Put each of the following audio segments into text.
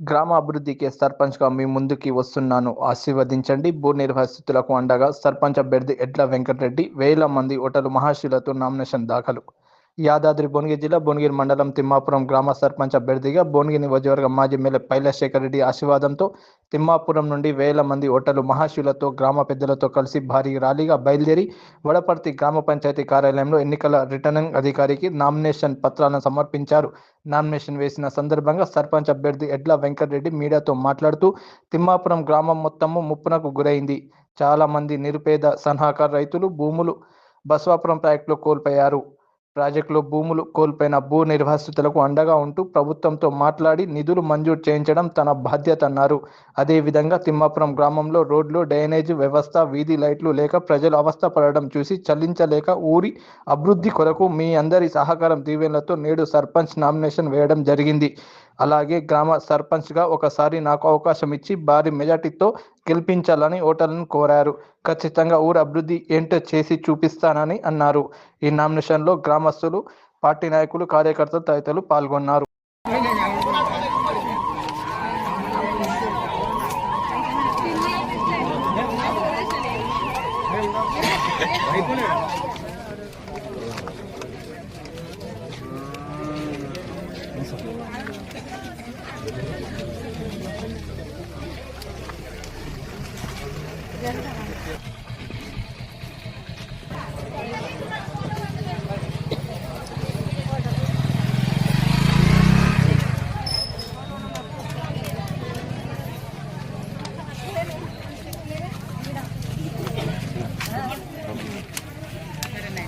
గ్రామ అభివృద్ధికి సర్పంచ్గా మీ ముందుకి వస్తున్నాను. ఆశీర్వదించండి. భూ నిర్వాసితులకు అండగా సర్పంచ్ అభ్యర్థి ఎడ్ల వెంకటరెడ్డి వేల మంది ఓటర్లు మహాశిలతో నామినేషన్ దాఖలు. యాదాద్రి భువనగిరి జిల్లా భువనగిరి మండలం తిమ్మాపురం గ్రామ సర్పంచ్ అభ్యర్థిగా భువనగిరి నియోజకవర్గం మాజీ ఎమ్మెల్యే పైలశేఖర్ రెడ్డి ఆశీర్వాదంతో తిమ్మాపురం నుండి వేల మంది ఓటర్లు మహాశిలతో గ్రామ పెద్దలతో కలిసి భారీ ర్యాలీగా బయలుదేరి వడపర్తి గ్రామ పంచాయతీ కార్యాలయంలో ఎన్నికల రిటర్నింగ్ అధికారికి నామినేషన్ పత్రాలను సమర్పించారు. నామినేషన్ వేసిన సందర్భంగా సర్పంచ్ అభ్యర్థి ఎడ్ల వెంకటరెడ్డి మీడియాతో మాట్లాడుతూ తిమ్మాపురం గ్రామం మొత్తము ముప్పునకు గురైంది. చాలా మంది నిరుపేద సన్నాహకార రైతులు భూములు బసవాపురం ప్రాజెక్టులో కోల్పోయారు. ప్రాజెక్టులో భూములు కోల్పోయిన భూ నిర్వాసితులకు అండగా ఉంటూ ప్రభుత్వంతో మాట్లాడి నిధులు మంజూరు చేయించడం తన బాధ్యత అన్నారు. అదేవిధంగా తిమ్మాపురం గ్రామంలో రోడ్లు డ్రైనేజ్ వ్యవస్థ వీధి లైట్లు లేక ప్రజలు అవస్థ పడడం చూసి చలించలేక ఊరి అభివృద్ధి కొరకు మీ అందరి సహకారం దీవెనలతో నేడు సర్పంచ్ నామినేషన్ వేయడం జరిగింది. అలాగే గ్రామ సర్పంచ్గా ఒకసారి నాకు అవకాశం ఇచ్చి భారీ మెజార్టీతో గెలిపించాలని ఓటర్లను కోరారు. ఖచ్చితంగా ఊరు అభివృద్ధి ఏంటో చేసి చూపిస్తానని అన్నారు. ఈ నామినేషన్లో గ్రామస్తులు పార్టీ నాయకులు కార్యకర్తలు తదితరులు పాల్గొన్నారు.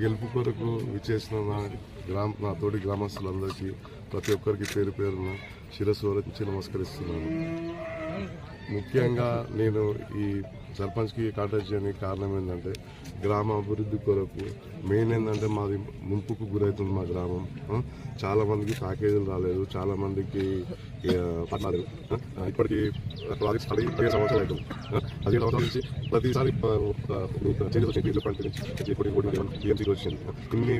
గెలుపు కొరకు విచ్చేసిన నా గ్రామ నా తోటి గ్రామస్తులందరికీ ప్రతి ఒక్కరికి పేరు పేరున శిరస్సు నమస్కరిస్తున్నాను. ముఖ్యంగా నేను ఈ సర్పంచ్కి కాంటాక్ట్ చేయడానికి కారణం ఏంటంటే గ్రామ అభివృద్ధి కొరకు మెయిన్ ఏంటంటే మాది ముంపుకు గురవుతుంది మా గ్రామం. చాలామందికి ప్యాకేజీలు రాలేదు చాలామందికి పడలేదు ఇప్పటికీ ప్రాజెక్ట్స్ పదిహేను సంవత్సరాలు అవుతుంది. ఆ, పదిహేను సంవత్సరాల నుంచి ప్రతిసారి ఆ, ఆ, ఇప్పుడు చేంజెస్ వచ్చింది ఇల్లు ఇప్పుడు వచ్చింది ఇన్ని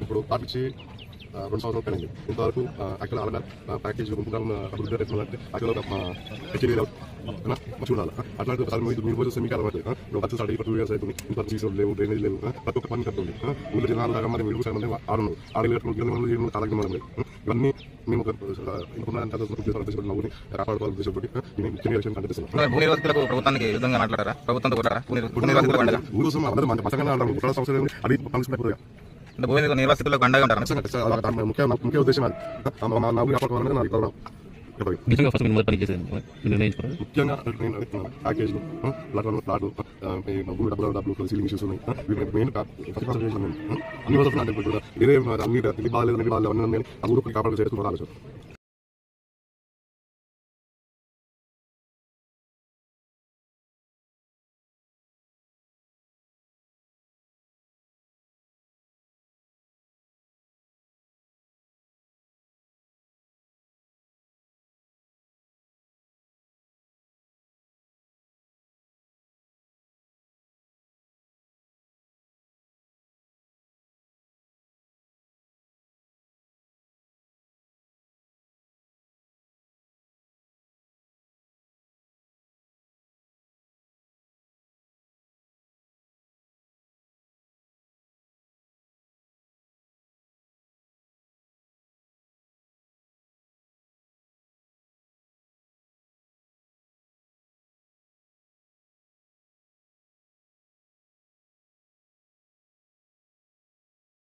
ఇప్పుడు పాటించి రెండు సంవత్సరాలు పడింది ఇంతవరకు ఆ, అక్కడ అలా ప్యాకేజ్ ముందుగా అభివృద్ధి హెచ్డీ చూడాలి? అట్లాంటి ఒకసారి మీరు మీరు పోతే మీకు అలవాటు ఇప్పుడు వచ్చి స్టార్ట్ టూ ఇయర్స్ అవుతుంది ఇంత సీసీలు లేవు డ్రైనేజ్ లేవు ప్రతి ఒక్క పని కట్టుంది ఊళ్ళో జనాలు లాగా మరి మీరు మంది ఆడను ఆడలు కట్టుకుని ఏమో చాలా ఇవన్నీ మేము ఒక భూ నిర్వాసితులకు ప్రభుత్వానికి విధంగా మాట్లాడారా? ప్రభుత్వంతో కొట్టారా భూ నిర్- భూ నిర్వాసితులకు అండగా ఊరు కోసం అందరూ మన అంటారు ఒకళ్ళ సంవత్సరం అంటే భూ నిర్వాసితులకు అండగా ఉంటారా. ముఖ్య ముఖ్య ఉద్దేశం అది. నా ఊరి కాపాడుకోవాలని నాకు ఇక్కడ చెప్పండి నిజంగా ఫస్ట్ మీరు మొదటి పని చేసేది నిర్ణయించుకున్నారు ముఖ్యంగా ప్యాకేజ్లు భూమి డబ్బులు డబ్బులు సీలింగ్ ఇష్యూస్ ఉన్నాయి. మెయిన్ అన్ని వేరే అన్ని తిరిగి బాగాలేదు అన్ని బాగాలేదు అన్ని అన్ని ఆ ఊరికి కాపాడు చేసుకుని ఆలోచన